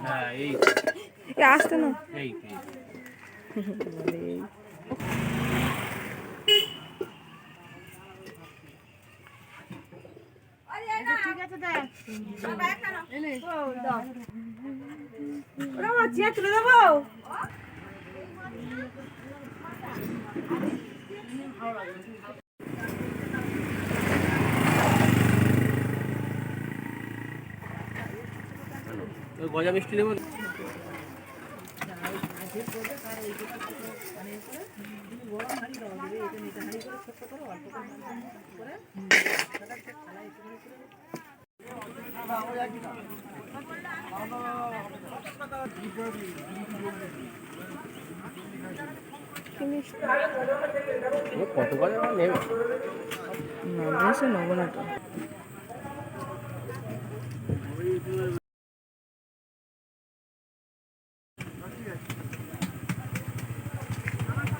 হ্যাঁ এই আসতে না এই এই। চেয়ে তুলে দেবো ওই গজা মিষ্টি নেব কত গজা নেবে না নেব না তো।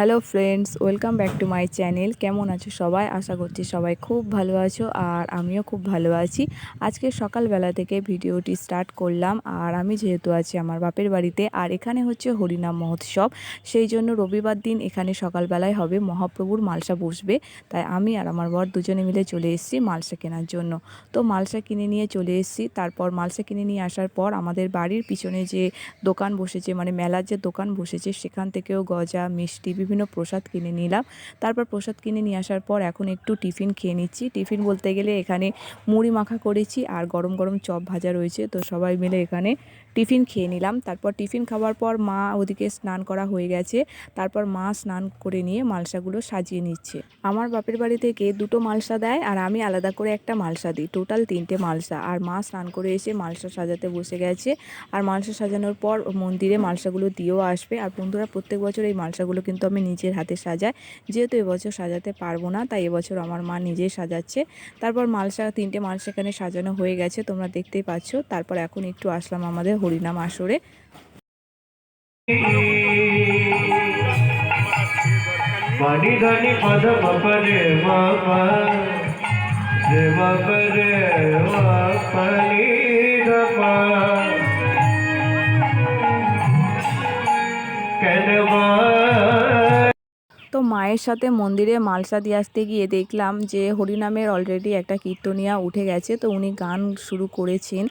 Hello friends, welcome back to my channel. কেমন আছো সবাই? আশা করছি সবাই খুব ভালো আছো আর আমিও খুব ভালো আছি। আজকে সকালবেলা থেকে ভিডিওটি স্টার্ট করলাম আর আমি যেহেতু আছি আমার বাপের বাড়িতে আর এখানে হচ্ছে হরিনাম মহোৎসব। সেই জন্য রবিবার দিন এখানে সকালবেলায় হবে মহাপ্রভুর মালসা বসবে। তাই আমি আর আমার বর দুজনে মিলে চলে এসেছি মালসা কেনার জন্য। তো মালসা কিনে নিয়ে চলে এসেছি। তারপর মালসা কিনে নিয়ে আসার পর আমাদের বাড়ির পিছনে যে দোকান বসেছে মানে মেলার যে দোকান বসেছে, সেখান থেকেও গজা, মিষ্টি বিভিন্ন প্রসাদ কিনে নিলাম। তারপর প্রসাদ কিনে নিয়ে আসার পর এখন একটু টিফিন খেয়ে নিচ্ছি। টিফিন বলতে গেলে এখানে মুড়ি মাখা করেছি আর গরম গরম চপ ভাজা রয়েছে। তো সবাই মিলে এখানে টিফিন খেয়ে নিলাম। তারপর টিফিন খাওয়ার পর মা ওদিকে স্নান করা হয়ে গেছে। তারপর মা স্নান করে নিয়ে মালসাগুলো সাজিয়ে নিচ্ছে। আমার বাপের বাড়ি থেকে দুটো মালসা দেয় আর আমি আলাদা করে একটা মালসা দিই। টোটাল তিনটে মালসা। আর মা স্নান করে এসে মালসা সাজাতে বসে গেছে। আর মালসা সাজানোর পর মন্দিরে মালসাগুলো দিয়েও আসবে। আর বন্ধুরা, প্রত্যেক বছর এই মালসাগুলো কিন্তু আমি নিজের হাতে সাজাই। যেহেতু এবছর সাজাতে পারব না, তাই এবছর আমার মা নিজেই সাজাচ্ছে। তারপর মালসা, তিনটে মালসা এখানে সাজানো হয়ে গেছে। তোমরা দেখতেই পাচ্ছ। তারপর এখন একটু আসলাম আমাদের হরিনাম আসরে পানি ধানি পদ তো মায়ের সাথে মন্দিরে মালসা দিয়ে আসতে গিয়ে দেখলাম যে হরিনামের অলরেডি একটা কীর্তনিয়া উঠে গেছে, তো উনি গান শুরু করেছেন।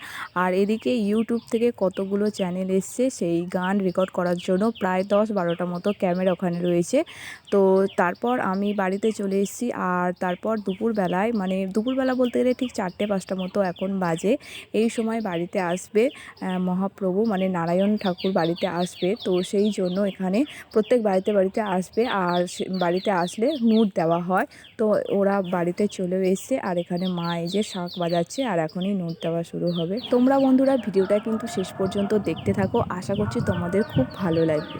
আর এদিকে ইউটিউব থেকে কতগুলো চ্যানেল এসছে, সেই গান রেকর্ড করার জন্য প্রায় দশ বারোটা মতো ক্যামেরা ওখানে রয়েছে। তো তারপর আমি বাড়িতে চলে এসেছি, আর তারপর দুপুরবেলায় মানে দুপুরবেলা বলতে গেলে ঠিক চারটে পাঁচটা মতো এখন বাজে। এই সময় বাড়িতে আসবে মহাপ্রভু মানে নারায়ণ ঠাকুর বাড়িতে আসবে, তো সেই জন্য এখানে প্রত্যেক বাড়িতে বাড়িতে আসবে। আর বাড়িতে আসলে নুট দেওয়া হয়। তো ওরা বাড়িতে চলেও এসছে আর এখানে মা এই যে শাঁখ বাজাচ্ছে আর এখনই নুট দেওয়া শুরু হবে। তোমরা বন্ধুরা ভিডিওটা কিন্তু শেষ পর্যন্ত দেখতে থাকো। আশা করছি তোমাদের খুব ভালো লাগবে।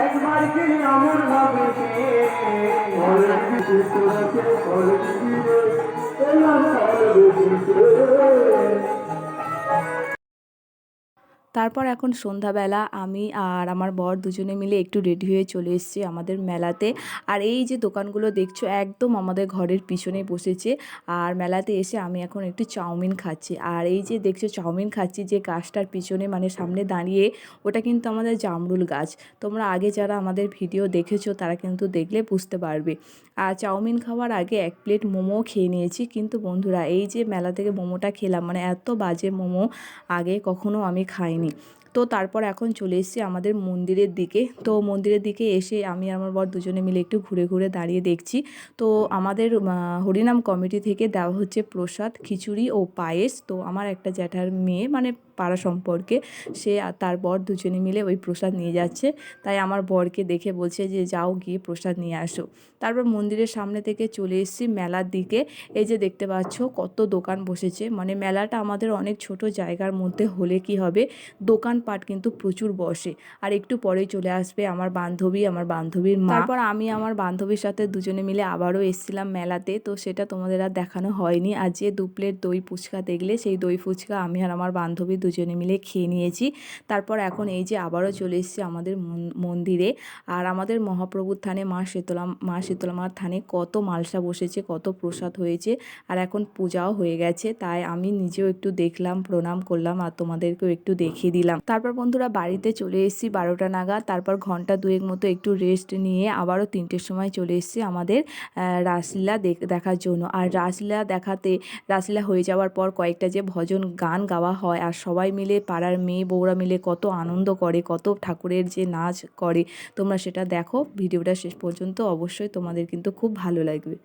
একবার কি আমর ভাবে তারপর এখন সন্ধ্যাবেলা আমি আর আমার বর দুজনে মিলে একটু রেডি হয়ে চলে এসেছি আমাদের মেলাতে। আর এই যে দোকানগুলো দেখছ, একদম আমাদের ঘরের পিছনে বসেছে। আর মেলাতে এসে আমি এখন একটু চাউমিন খাচ্ছি। আর এই যে দেখছ, চাউমিন খাচ্ছি যে গাছটার পিছনে মানে সামনে দাঁড়িয়ে, ওটা কিন্তু আমাদের জামরুল গাছ। তোমরা আগে যারা আমাদের ভিডিও দেখেছ, তারা কিন্তু দেখলে বুঝতে পারবে। আর চাউমিন খাওয়ার আগে এক প্লেট মোমো খেয়ে নিয়েছি। কিন্তু বন্ধুরা, এই যে মেলা থেকে মোমোটা খেলাম মানে এত বাজে মোমো, আগে কখনো আমি খাইনি। তো তারপর এখন চলে এসেছি আমাদের মন্দিরের দিকে। তো মন্দিরের দিকে এসে আমি আমার বর দুজনে মিলে একটু ঘুরে ঘুরে দাঁড়িয়ে দেখছি। তো আমাদের হরিনাম কমিটি থেকে দেওয়া হচ্ছে প্রসাদ, খিচুড়ি ও পায়েস। তো আমার একটা জ্যাঠার মেয়ে মানে পাড়া সম্পর্কে। সে আর তার বর দুজনে মিলে ওই প্রসাদ নিয়ে যাচ্ছে। তাই আমার বরকে দেখে বলছে যে, যাও গিয়ে প্রসাদ নিয়ে আসো। তারপর মন্দিরের সামনে থেকে চলে এসেছি মেলার দিকে। এই যে দেখতে পাচ্ছ, কত দোকান বসেছে। মানে মেলাটা আমাদের অনেক ছোট জায়গার মধ্যে হলে কি হবে? দোকানপাট কিন্তু প্রচুর বসে। আর একটু পরেই চলে আসবে আমার বান্ধবী, আমার বান্ধবীর মা। তারপর আমি আমার বান্ধবীর সাথে দুজনে মিলে আবারও এসেছিলাম মেলাতে। তো সেটা তোমাদের আর দেখানো হয়নি। আর যে দু প্লেট দই ফুচকা দেখলে, সেই দই ফুচকা আমি আর আমার বান্ধবী দুজনে মিলে খেয়ে নিয়েছি। তারপর এখন এই যে আবারও চলে এসেছি আমাদের মন- মন্দিরে। আর আমাদের মহাপ্রভুর থানে মা শীতলা মা শীতলা মার থানে কত মালসা বসেছে, কত প্রসাদ হয়েছে। আর এখন পূজাও হয়ে গেছে, তাই আমি নিজেও একটু দেখলাম, প্রণাম করলাম আর তোমাদেরকেও একটু দেখিয়ে দিলাম। তারপর বন্ধুরা বাড়িতে চলে এসেছি বারোটা নাগাদ। তারপর ঘণ্টা দুয়েক মতো একটু রেস্ট নিয়ে আবারও তিনটের সময় চলে এসেছি আমাদের রাসলীলা দেখ- দেখার জন্য। আর রাসলীলা দেখাতে, রাসলীলা হয়ে যাওয়ার পর কয়েকটা যে ভজন গান গাওয়া হয় আর সবাই মিলে, পাড়ার মেয়ে বউরা মিলে কত আনন্দ করে, কত ঠাকুরের যে নাচ করে। তোমরা সেটা দেখো, ভিডিওটা শেষ পর্যন্ত অবশ্যই তোমাদের কিন্তু খুব ভালো লাগবে।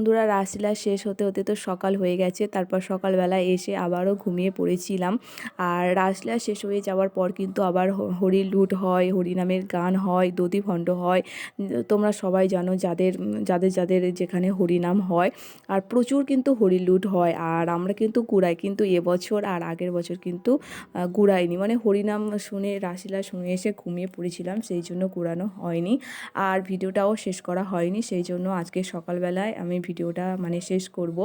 বন্ধুরা, রাসলীলা শেষ হতে হতে তো সকাল হয়ে গেছে। তারপর সকালবেলা এসে আবারও ঘুমিয়ে পড়েছিলাম। আর রাসলীলা শেষ হয়ে যাওয়ার পর কিন্তু আবার হরি লুট হয় হরিনামের গান হয় দধি ভণ্ড হয়। তোমরা সবাই জানো যাদের যাদের যাদের যেখানে হরিনাম হয়। আর প্রচুর কিন্তু হরি লুট হয়। আর আমরা কিন্তু গুড়াই। কিন্তু এবছর আর আগের বছর কিন্তু গুড়াইনি। মানে হরিনাম শুনে, রাসলীলা শুনে এসে ঘুমিয়ে পড়েছিলাম। সেই জন্য গুড়ানো হয়নি। আর ভিডিওটাও শেষ করা হয়নি। সেই জন্য আজকে সকালবেলায় আমি ভিডিওটা মানে শেষ করব।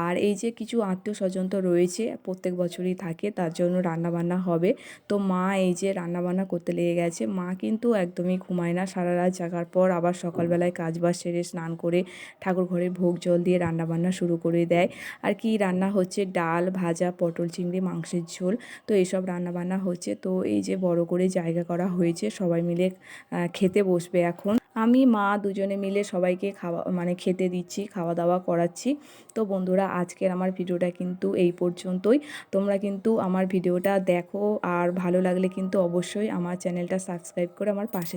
আর এই যে কিছু আত্মীয় স্বজন তো রয়েছে, প্রত্যেক বছরই থাকে, তার জন্য রান্নাবান্না হবে। তো মা এই যে রান্নাবান্না করতে লেগে গেছে, মা কিন্তু একদমই ঘুমায় না সারা রাত জাগার পর আবার সকালবেলায় কাজ বাজ সেরে স্নান করে ঠাকুর ঘরে ভোগ জল দিয়ে রান্নাবান্না শুরু করে দেয়। আর কি রান্না হচ্ছে, ডাল, ভাজা, পটল, চিংড়ি, মাংসের ঝোল, তো এইসব রান্নাবান্না হচ্ছে। তো এই যে বড় করে জায়গা করা হয়েছে, সবাই মিলে খেতে বসবে এখন। আমি, মা দুজনে মিলে সবাইকে খাওয়া মানে খেতে দিচ্ছি খাওয়া দাওয়া করাচ্ছি। তো বন্ধুরা, আজকের আমার ভিডিওটা কিন্তু এই পর্যন্তই। তোমরা কিন্তু আমার ভিডিওটা দেখো আর ভালো লাগলে কিন্তু অবশ্যই আমার চ্যানেলটা সাবস্ক্রাইব করে আমার পাশে